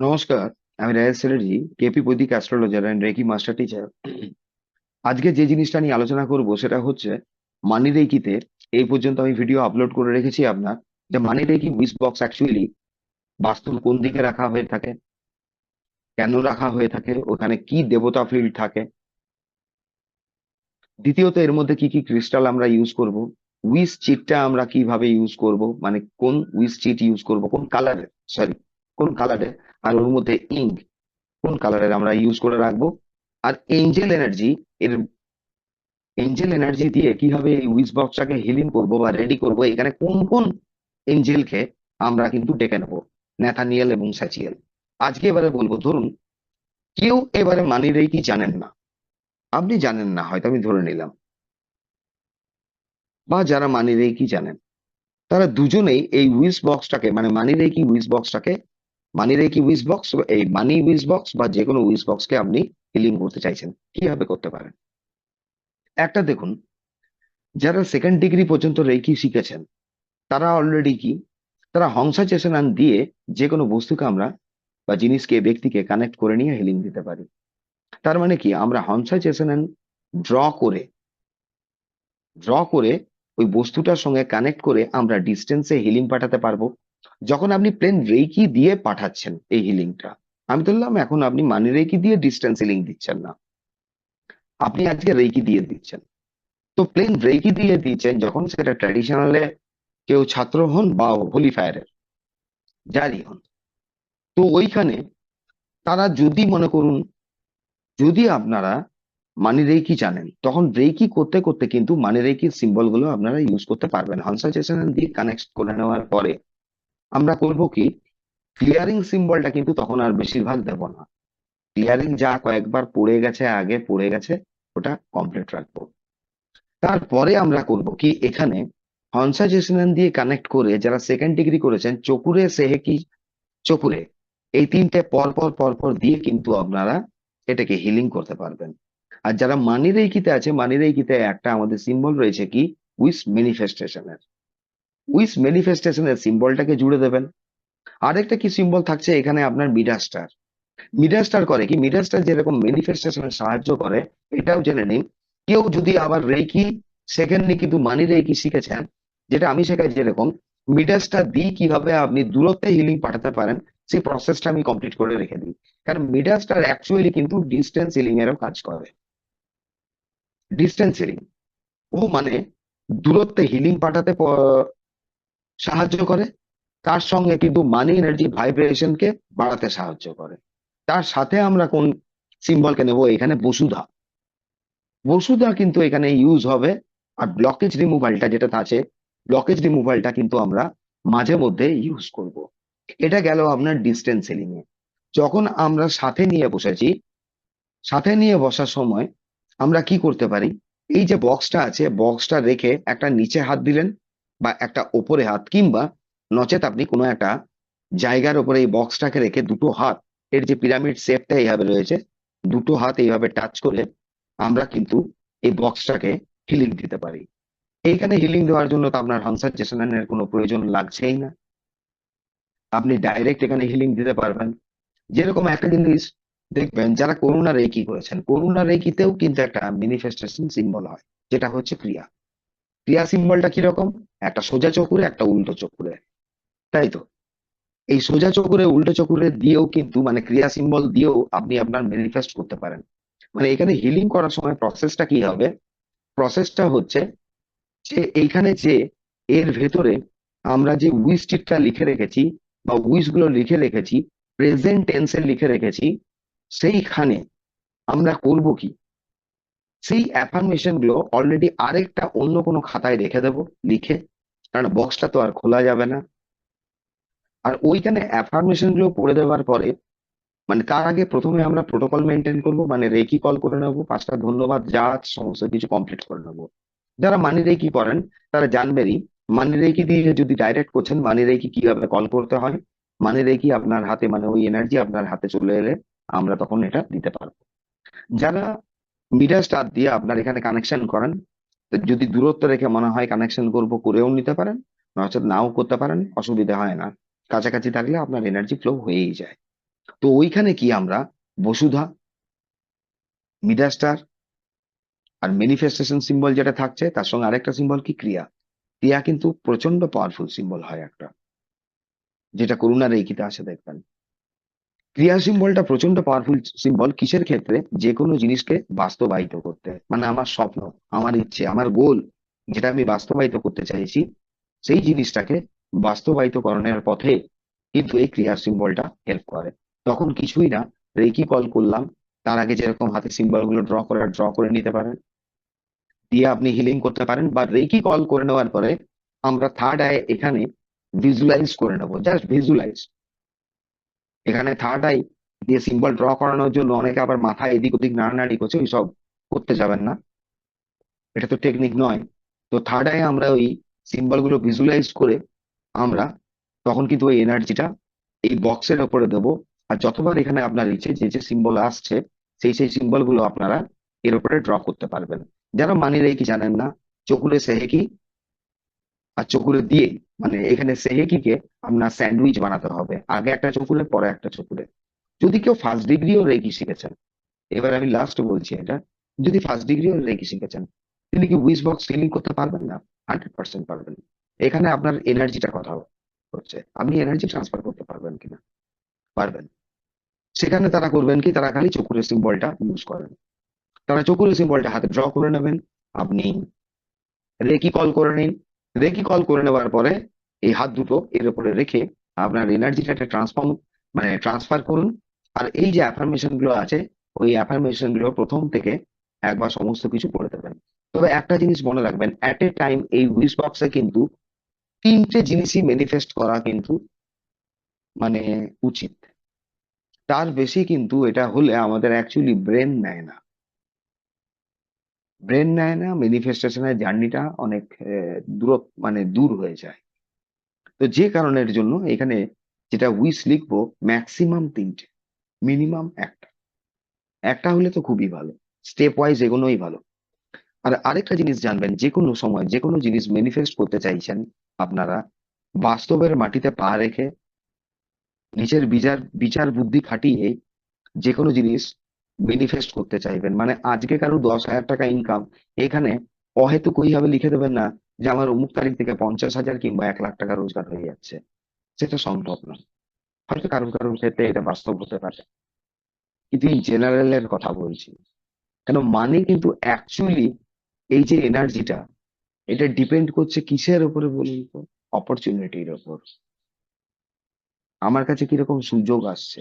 নমস্কার, আমি রাজেশ চ্যাটার্জি কেপি বৈদিক astrologer and reiki master teacher আজকে যে জিনিসটা নিয়ে আলোচনা করব সেটা হচ্ছে মানি রেকিতে এই পর্যন্ত আমি ভিডিও আপলোড করে রেখেছি আপনার, যে money reiki wish box actually বাস্তব কোন দিকে রাখা হয়ে থাকে, কেন রাখা হয়ে থাকে, ওখানে কি দেবতা ফিল্ড থাকে। দ্বিতীয়ত, এর মধ্যে কি কি ক্রিস্টাল আমরা ইউজ করব উইস চিটটা আমরা কীভাবে ইউজ করব মানে কোন উইস চিট ইউজ করব, কোন কালারের সরি কোন কালারের আর ওর মধ্যে ইঙ্ক কোন কালারের আমরা ইউজ করে রাখব? আর এঞ্জেল এনার্জি এর এঞ্জেল এনার্জি দিয়ে কীভাবে এই উইস বক্সটাকে হিলিং করব বা রেডি করব? এখানে কোন কোন এঞ্জেলকে আমরা কিন্তু ডেকে নেব? ন্যাথানিয়েল এবং স্যাচিয়েল আজকে এবারে বলব, ধরুন, কেউ এবারে মানি কি জানেন না? আপনি জানেন না, হয়তো আমি ধরে নিলাম। বা যারা মানি কি জানেন, তারা দুজনেই এই উইস বক্সটাকে মানে মানি কি উইস বক্সটাকে মানি কি উইস বক্স এই মানি উইস বক্স বা যে কোনো উইস বক্সকে আপনি হিলিং করতে চাইছেন, কীভাবে করতে পারেন? একটা দেখুন, যারা সেকেন্ড ডিগ্রি পর্যন্ত রেকি শিখেছেন, তারা অলরেডি কি? তারা হংসা চেসনান দিয়ে যে কোনো বস্তুকে আমরা বা জিনিসকে, ব্যক্তিকে কানেক্ট করে নিয়ে হিলিং দিতে পারি। তার মানে কি? আমরা হংসা চেসনান ড্র করে ড্র করে ওই বস্তুটার সঙ্গে কানেক্ট করে আমরা ডিস্টেন্সে হিলিং পাঠাতে পারব। যখন আপনি প্লেন রেকি দিয়ে পাঠাচ্ছেন এই হিলিংটা আমি ধরলাম এখন আপনি মানি রেকি দিয়ে ডিস্টেন্স হিলিং দিচ্ছেন না। আপনি আজকে রেকি দিয়ে দিচ্ছেন। তো প্লেন রেকি দিয়ে দিচ্ছেন যখন সেটা ট্র্যাডিশনালে কেউ ছাত্র হন বা হোলি ফায়ারের যারই হন। তো ওইখানে তারা যদি মনে করুন, যদি আপনারা মানি রেকি জানেন, তখন রেকি করতে করতে কিন্তু মানি রেকির সিম্বলগুলো আপনারা ইউজ করতে পারবেন। হানসাচেশন দিয়ে কানেক্ট করে নেওয়ার পরে আমরা করব কি? ক্লিয়ারিং সিম্বলটা কিন্তু তখন আর বেশিরভাগ দেব না। ক্লিয়ারিং যা কয়েকবার পড়ে গেছে, আগে পড়ে গেছে, ওটা কমপ্লিট রাখব। তারপরে আমরা করব কি? এখানে হনসাজেশন দিয়ে কানেক্ট করে যারা সেকেন্ড ডিগ্রি করেছেন, চকুরে সেহেকি চকুরে। এই তিনটে পর পর পর পর দিয়ে কিন্তু আপনারা এটাকে হিলিং করতে পারবেন। আর যারা মানি রেকিতে আছে মানি রেকিতে একটা আমাদের সিম্বল রয়েছে কি? উইস ম্যানিফেস্টেশনের উইস ম্যানিফেস্টেশনের সিম্বলটাকে জুড়ে দেবেন। আরেকটা কি সিম্বল থাকছে? এখানে আপনার মিডাস্টার মিডাস্টার করে কি? মিডাস্টার যেরকম ম্যানিফেস্টেশনে সাহায্য করে, এটাও জেনে নিন। কেউ যদি আবার রেকি সেকেন্ডলি কিন্তু মানি রেকি শিখেছেন, যেটা আমি শেখাই যেরকম মিডাসটা দিয়ে কীভাবে আপনি দূরত্বে হিলিং পাঠাতে পারেন, সেই প্রসেসটা আমি কমপ্লিট করে রেখে দিই। কারণ মিডাসটার অ্যাকচুয়ালি কিন্তু ডিস্টেন্স হিলিং এরও কাজ করে। ডিস্টেন্স হিলিং ও মানে দূরত্বে হিলিং পাঠাতে সাহায্য করে। তার সঙ্গে কিন্তু মানি এনার্জি ভাইব্রেশনকে বাড়াতে সাহায্য করে। তার সাথে আমরা কোন সিম্বলকে নেব? এখানে বসুধা। বসুধা কিন্তু এখানে ইউজ হবে। আর ব্লকেজ রিমুভালটা যেটা আছে ব্লকেজ রিমুভালটা কিন্তু আমরা মাঝে মধ্যে ইউজ করব। এটা গেল আপনার ডিস্টেন্স সেলিং এ। যখন আমরা সাথে নিয়ে বসেছি, সাথে নিয়ে বসার সময় আমরা কি করতে পারি? এই যে বক্সটা আছে বক্সটা রেখে একটা নিচে হাত দিলেন। বা একটা ওপরে হাত কিংবা নচেত আপনি কোনো একটা জায়গার ওপরে এই বক্সটাকে রেখে দুটো হাত, এর যে পিরামিড শেপটা এইভাবে রয়েছে, দুটো হাত এইভাবে টাচ করে আমরা কিন্তু এই বক্সটাকে হিলিং দিতে পারি। এইখানে হিলিং দেওয়ার জন্য তো আপনার হানসার জেসনানের কোনো প্রয়োজন লাগছেই না। আপনি ডাইরেক্ট এখানে হিলিং দিতে পারবেন। যেরকম একটা জিনিস দেখবেন, যারা করুণা রেকি করেছেন, করুণা রেকিতেও কিন্তু একটা ম্যানিফেস্টেশন সিম্বল হয়, যেটা হচ্ছে ক্রিয়া। ক্রিয়া সিম্বলটা কীরকম? একটা সোজা চকুরে, একটা উল্টো চকুরে। তাই তো? এই সোজা চকুরে, উল্টো চকুরে দিয়েও কিন্তু মানে ক্রিয়া সিম্বল দিয়েও আপনি আপনার ম্যানিফেস্ট করতে পারেন। মানে এখানে হিলিং করার সময় প্রসেসটা কি হবে? প্রসেসটা হচ্ছে যে এইখানে যে এর ভেতরে আমরা যে উইস টিটটা লিখে রেখেছি বা উইসগুলো লিখে রেখেছি প্রেজেন্ট টেন্সে লিখে রেখেছি, সেইখানে আমরা করব কি? সেই অ্যাফার্মেশনগুলো অলরেডি আরেকটা অন্য কোনো খাতায় রেখে দেব, লিখে। কারণ বক্সটা তো আর খোলা যাবে না। আর ওইখানে অ্যাফার্মেশনগুলো পড়ে দেওয়ার পরে মানে তার আগে প্রথমে আমরা প্রোটোকল মেনটেন করব মানে রেকি কল করে নেব, পাঁচটা ধন্যবাদ, যা সমস্ত কিছু কমপ্লিট করে নেব। যারা মানি রেকি করেন, তারা জানবেনই মানি রেকি দিয়ে যদি ডাইরেক্ট করছেন মানি রেকি কীভাবে কল করতে হয়? মানি রেকি আপনার হাতে মানে ওই এনার্জি আপনার হাতে চলে এলে আমরা তখন এটা দিতে পারব। যারা মিটার স্টার দিয়ে আপনার এখানে কানেকশন করেন। যদি দূরত্ব রেখে মনে হয় কানেকশন করব, করেও নিতে পারেন নচেত নাও করতে পারেন, অসুবিধা হয় না। কাছাকাছি থাকলে আপনার এনার্জি ফ্লো হয়েই যায়। তো ওইখানে কি আমরা বসুধা মিডাস্টার আর ম্যানিফেস্টেশন সিম্বল যেটা থাকছে, তার সঙ্গে আরেকটা সিম্বল কি? ক্রিয়া। ক্রিয়া কিন্তু প্রচণ্ড পাওয়ারফুল সিম্বল হয় একটা। যেটা করুণা রেখিতে আসে দেখবেন। ক্রিয়া সিম্বলটা প্রচণ্ড পাওয়ারফুল সিম্বল কিসের ক্ষেত্রে? যে কোনো জিনিসকে বাস্তবায়িত করতে। মানে আমার স্বপ্ন, আমার ইচ্ছে, আমার গোল যেটা আমি বাস্তবায়িত করতে চাইছি, সেই জিনিসটাকে বাস্তবায়িতকরণের পথে কিন্তু এই ক্রিয়া সিম্বলটা হেল্প করে। তখন কিছুই না রেকি কল করলাম, তার আগে যেরকম হাতে সিম্বলগুলো ড্র করার ড্র করে নিতে পারেন। দিয়ে আপনি হিলিং করতে পারেন, বা রেকি কল করে নেওয়ার পরে আমরা থার্ড আয় এখানে ভিজুয়ালাইজ করে নেব জাস্ট ভিজুয়ালাইজ এখানে থার্ড আই দিয়ে সিম্বল ড্র করানোর জন্য অনেকে আবার মাথায় এদিক ওদিক নাড়ানাড়ি করছে ওই সব করতে যাবেন না। এটা তো টেকনিক নয়। তো থার্ড আই আমরা ওই সিম্বলগুলো ভিজুয়ালাইজ করে আমরা তখন কিন্তু ওই এনার্জিটা এই বক্সের ওপরে দেবো। আর যতবার এখানে আপনার ইচ্ছে যে যে সিম্বল আসছে, সেই সেই সিম্বলগুলো আপনারা এর উপরে ড্র করতে পারবেন। যারা মানি রেখি জানেন না চকুরে সেহেকি আর চকুরে দিয়ে মানে এখানে সেহেকিকে আপনার স্যান্ডউইচ বানাতে হবে। আগে একটা চকুরে পরে একটা চকুরে যদি কেউ ফার্স্ট ডিগ্রিও রেকি শিখেছেন, এবার আমি লাস্ট বলছি এটা, যদি ফার্স্ট ডিগ্রিও রেকি শিখেছেন, তিনি কি উইস বক্স ফিলিং করতে পারবেন না? হান্ড্রেড পার্সেন্ট পারবেন এখানে আপনার এনার্জিটা কথা হচ্ছে। আপনি এনার্জি ট্রান্সফার করতে পারবেন কিনা? পারবেন। সেখানে তারা করবেন কি? তারা খালি চকুরের সিম্বলটা ইউজ করেন। তারা চকুরের সিম্বলটা হাতে ড্র করে নেবেন। আপনি রেকি কল করে নিন। রেকি কল করে নেওয়ার পরে এই হাত দুটো এর উপরে রেখে আপনার এনার্জিটা ট্রান্সফর্ম মানে ট্রান্সফার করুন। আর এই যে অ্যাফার্মেশনগুলো আছে, ওই অ্যাফার্মেশনগুলো প্রথম থেকে একবার সমস্ত কিছু করে দেবেন। তবে একটা জিনিস মনে রাখবেন অ্যাট এ টাইম এই উইস বক্সে কিন্তু তিনটে জিনিসই ম্যানিফেস্ট করা কিন্তু মানে উচিত। তার বেশি কিন্তু এটা হলে আমাদের অ্যাকচুয়ালি ব্রেন নেয় না। ব্রেন নেয় না ম্যানিফেস্টেশনের জার্নিটা অনেক দূর মানে দূর হয়ে যায়। তো যে কারণের জন্য এখানে যেটা উইস লিখব ম্যাক্সিমাম তিনটে মিনিমাম একটা। একটা হলে তো খুবই ভালো স্টেপ ওয়াইজ এগোনোই ভালো। আর আরেকটা জিনিস জানবেন যে কোনো সময় যে কোনো জিনিস ম্যানিফেস্ট করতে চাইছেন আপনারা, বাস্তবের মাটিতে পা রেখে, নিজের বিচার বিচার বুদ্ধি খাটিয়ে যে কোনো জিনিস ম্যানিফেস্ট করতে চাইবেন। মানে আজকে কারও দশ হাজার টাকা ইনকাম এখানে অহেতুক ওইভাবে লিখে দেবেন না যে আমার অমুক তারিখ থেকে পঞ্চাশ হাজার কিংবা এক লাখ টাকা রোজগার হয়ে যাচ্ছে। সেটা সম্ভব না। হয়তো কারোর কারোর ক্ষেত্রে এটা বাস্তব হতে পারে। কিন্তু এই জেনারেলের কথা বলছি। কেন? মানে কিন্তু অ্যাকচুয়ালি এই যে এনার্জিটা এটা ডিপেন্ড করছে কিসের উপরে বলুন তো? অপরচুনিটির উপর। আমার কাছে কীরকম সুযোগ আসছে?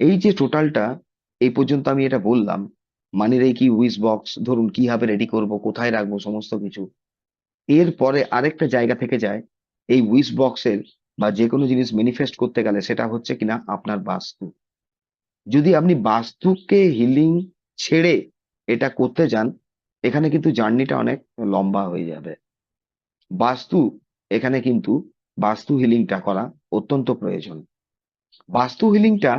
এই যে টোটালটা এই পর্যন্ত আমি এটা বললাম মানি রেখি উইস বক্স ধরুন কীভাবে রেডি করব, কোথায় রাখব, সমস্ত কিছু। এরপরে আরেকটা জায়গা থেকে যায়, এই উইস বক্সের বা যে কোনো জিনিস ম্যানিফেস্ট করতে গেলে সেটা হচ্ছে কিনা আপনার বাস্তু। যদি আপনি বাস্তুকে হিলিং ছেড়ে এটা করতে যান, এখানে কিন্তু জার্নিটা অনেক লম্বা হয়ে যাবে। বাস্তু, এখানে কিন্তু বাস্তু হিলিংটা করা অত্যন্ত প্রয়োজন। বাস্তু হিলিংটা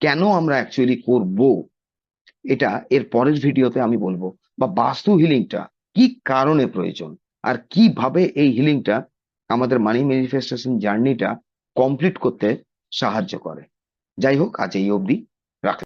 কেন আমরা অ্যাকচুয়ালি করব? এটা এর পরের ভিডিওতে আমি বলব। বা বাস্তু হিলিংটা কি কারণে প্রয়োজন? আর কীভাবে এই হিলিংটা আমাদের মানি ম্যানিফেস্টেশন জার্নিটা কমপ্লিট করতে সাহায্য করে? যাই হোক, আজ এই অবধি। রাখলাম।